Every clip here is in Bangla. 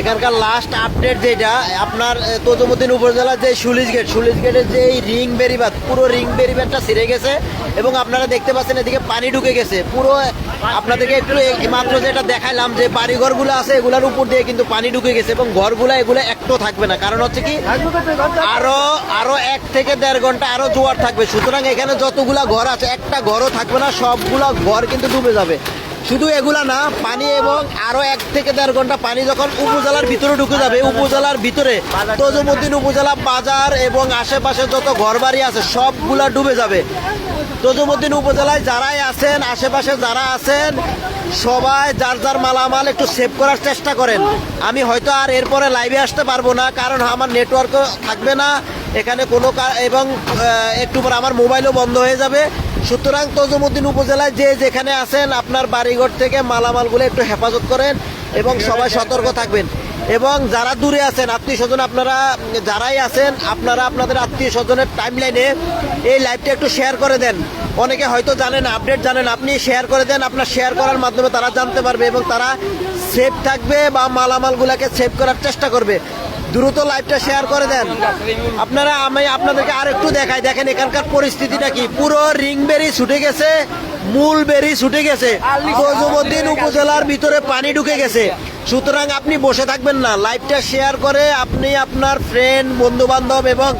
এখানকার লাস্ট আপডেট যেটা, আপনার তজুমুদ্দিন উপজেলার যে সুলিশ গেট সুলিশ গেটের যে এই রিং বেরিবাদ পুরো রিং বেরিবাদটা ছিঁড়ে গেছে এবং আপনারা দেখতে পাচ্ছেন এদিকে পানি ঢুকে গেছে। পুরো আপনাদেরকে একটু মাত্র যেটা দেখাইলাম যে বাড়িঘরগুলো আছে, এগুলার উপর দিয়ে কিন্তু পানি ঢুকে গেছে এবং ঘরগুলো এগুলো একটু থাকবে না। কারণ হচ্ছে কি, আরও আরও এক থেকে দেড় ঘণ্টা আরও জোয়ার থাকবে। সুতরাং এখানে যতগুলা ঘর আছে, একটা ঘরও থাকবে না, সবগুলা ঘর কিন্তু ডুবে যাবে। শুধু এগুলা না, পানি এবং আরও এক থেকে দেড় ঘণ্টা পানি যখন উপজেলার ভিতরে ঢুকে যাবে, উপজেলার ভিতরে, তজুমুদ্দিন উপজেলা বাজার এবং আশেপাশে যত ঘরবাড়ি আছে, সবগুলা ডুবে যাবে। তজুমুদ্দিন উপজেলায় যারাই আছেন, আশেপাশে যারা আছেন, সবাই যার যার মালামাল একটু সেভ করার চেষ্টা করেন। আমি হয়তো আর এরপরে লাইভে আসতে পারব না, কারণ আমার নেটওয়ার্কও থাকবে না। এখানে কোনো এবং একটু পর আমার মোবাইলও বন্ধ হয়ে যাবে। সুতরাং তজুমুদ্দিন উপজেলায় যে যেখানে আছেন, আপনার বাড়িঘর থেকে মালামালগুলো একটু হেফাজত করেন এবং সবাই সতর্ক থাকবেন। এবং যারা দূরে আছেন, আত্মীয় স্বজন আপনারা, যারাই আছেন, আপনারা আপনাদের আত্মীয় স্বজনের টাইম লাইনে এই লাইভটা একটু শেয়ার করে দেন। অনেকে হয়তো জানেন আপডেট জানেন আপনি শেয়ার করে দেন, আপনার শেয়ার করার মাধ্যমে তারা জানতে পারবে এবং তারা সেভ থাকবে বা মালামালগুলোকে সেভ করার চেষ্টা করবে। দ্রুত লাইভটা শেয়ার করে দেন। আপনারা, আমি আপনাদেরকে আর একটু দেখাই। দেখেন এখানকার পরিস্থিতিটা কি? পুরো রিং বেরি ছুটে গেছে, মূল বেরি ছুটে গেছে। গজমদ্দিন উপজেলার ভিতরে পানি ঢুকে গেছে। সুতরাং আপনি বসে থাকবেন না। লাইভটা শেয়ার করে আপনি আপনার ফ্রেন্ড বন্ধু বান্ধব এবং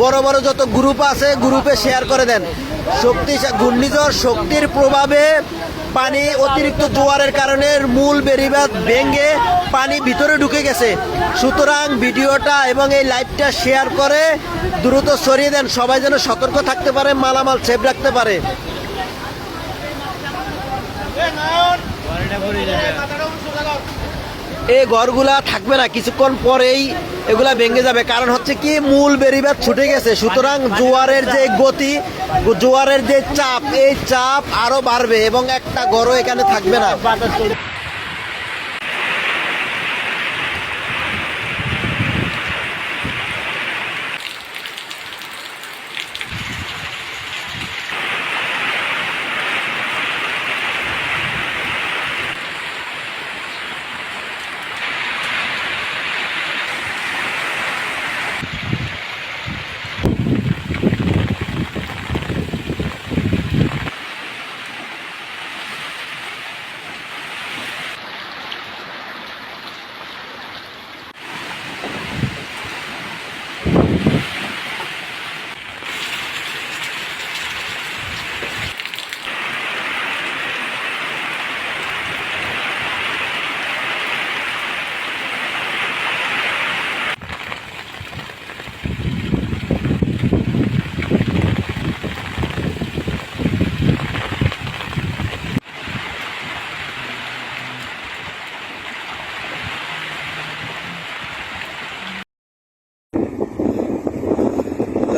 বড় বড় যত গ্রুপ আছে গ্রুপে শেয়ার করে দেন। শক্তি ঘূর্ণিঝড় শক্তির প্রভাবে পানি অতিরিক্ত জোয়ারের কারণে মূল বেরিবাদ ভেঙে পানি ভিতরে ঢুকে গেছে। সুতরাং ভিডিওটা এবং এই লাইভটা শেয়ার করে দ্রুত সরিয়ে দেন। সবাই যেন সতর্ক থাকতে পারে, মালামাল সেভ রাখতে পারে। এই ঘরগুলা থাকবে না, কিছুক্ষণ পরেই এগুলা ভেঙে যাবে। কারণ হচ্ছে কি, মূল বেরিবাদ ছুটে গেছে। সুতরাং জোয়ারের যে গতি, জোয়ারের যে চাপ, এই চাপ আরও বাড়বে এবং একটা ঘরও এখানে থাকবে না।